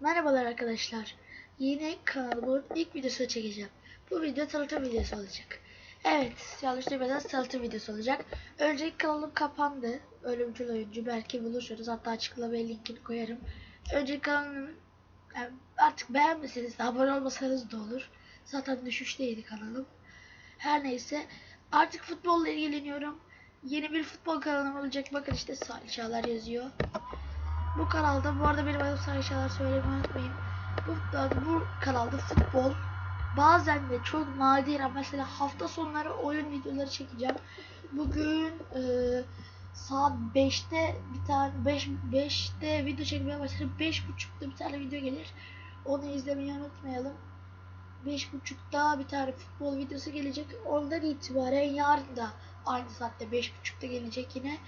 Merhabalar arkadaşlar. Yine kanalımın ilk videosunu çekeceğim. Bu video tanıtım videosu olacak. Evet, yanlış duymadan tanıtım videosu olacak. Önceki kanalım kapandı. Ölümcül oyuncu. Belki buluşuruz. Hatta açıklamaya linkini koyarım. Önceki kanalım yani artık beğenmeseniz de abone olmasanız da olur. Zaten düşüşteydi kanalım. Her neyse. Artık futbolla ilgileniyorum. Yeni bir futbol kanalım olacak. Bakın işte Salih Çağlar yazıyor. Bu kanalda bu arada benim adım Salih Çağlar söylemeyi unutmayın. Bu, bu kanalda futbol bazen de çok nadiren mesela hafta sonları oyun videoları çekeceğim. Bugün e, saat 5'te bir tane 5 5'te video çekmeye başladım. 5.30'da bir tane video gelir. Onu izlemeyi unutmayalım. 5.30'da bir tane futbol videosu gelecek. Ondan itibaren yarın da aynı saatte 5.30'da gelecek yine.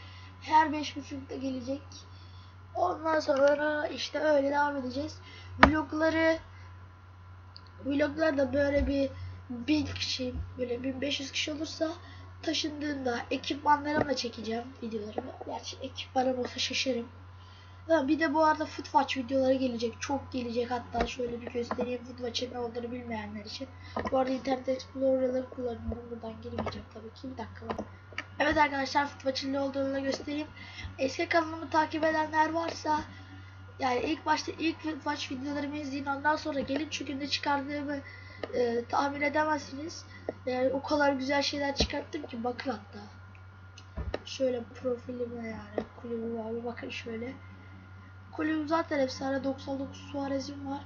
Her 5.30'da gelecek. Ondan sonra işte öyle devam edeceğiz. Vlogları vloglar da böyle bir 1000 kişi böyle 1500 kişi olursa taşındığında ekipmanlarımla çekeceğim videolarımı. Gerçi ekipmanım olsa şaşarım. Ha, bir de bu arada Footwatch videoları gelecek. Çok gelecek hatta şöyle bir göstereyim Footwatch'ın ne olduğunu bilmeyenler için. Bu arada Internet Explorer'ları kullanıyorum. Buradan girmeyeceğim tabii ki. Bir dakika var. Evet arkadaşlar ne olduğunu da göstereyim. Eski kanalımı takip edenler varsa yani ilk başta ilk Footwatch videolarımı izleyin ondan sonra gelin çünkü ne çıkardığımı e, tahmin edemezsiniz. Yani o kadar güzel şeyler çıkarttım ki bakın hatta. Şöyle profilime yani kulübüm var bir bakın şöyle. Kulübüm zaten efsane 99 Suarez'im var.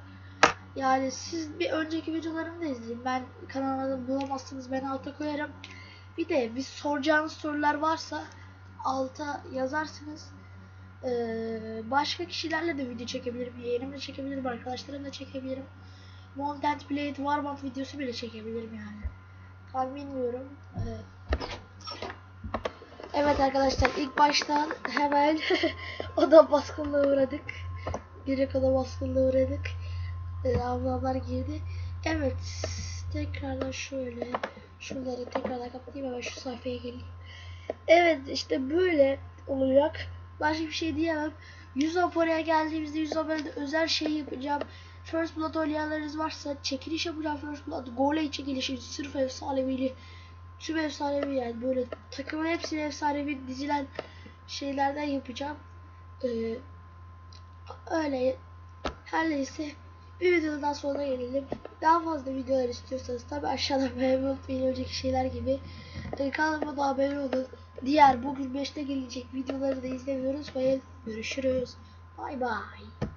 Yani siz bir önceki videolarımı da izleyin. Ben kanalıma bulamazsınız ben alta koyarım. Bir de bir soracağınız sorular varsa alta yazarsınız. Ee, başka kişilerle de video çekebilirim. Yeğenimle çekebilirim. Arkadaşlarımla çekebilirim. Mountain Blade Warband videosu bile çekebilirim yani. Tam bilmiyorum. Ee, evet arkadaşlar ilk baştan hemen oda baskınına uğradık. Direkt oda baskınına uğradık. Ee, ablamlar girdi. Evet. Tekrardan şöyle şunları tekrardan kapatayım hemen şu sayfaya geleyim. Evet işte böyle olacak. Başka bir şey diyemem. 100 aboneye geldiğimizde 100 abonede özel şey yapacağım. First Blood oynayanlarınız varsa çekiliş yapacağım First Blood. Goley çekilişi sırf efsanevi tüm efsanevi yani böyle takımın hepsini efsanevi dizilen şeylerden yapacağım. Ee, öyle her neyse bir videodan sonra gelelim. Daha fazla videolar istiyorsanız tabi aşağıdan beğenmeyi unutmayın önceki şeyler gibi. Ee, kanalıma da abone olun. Diğer bugün 5'te gelecek videoları da izlemeyi unutmayın. Görüşürüz. Bay bay.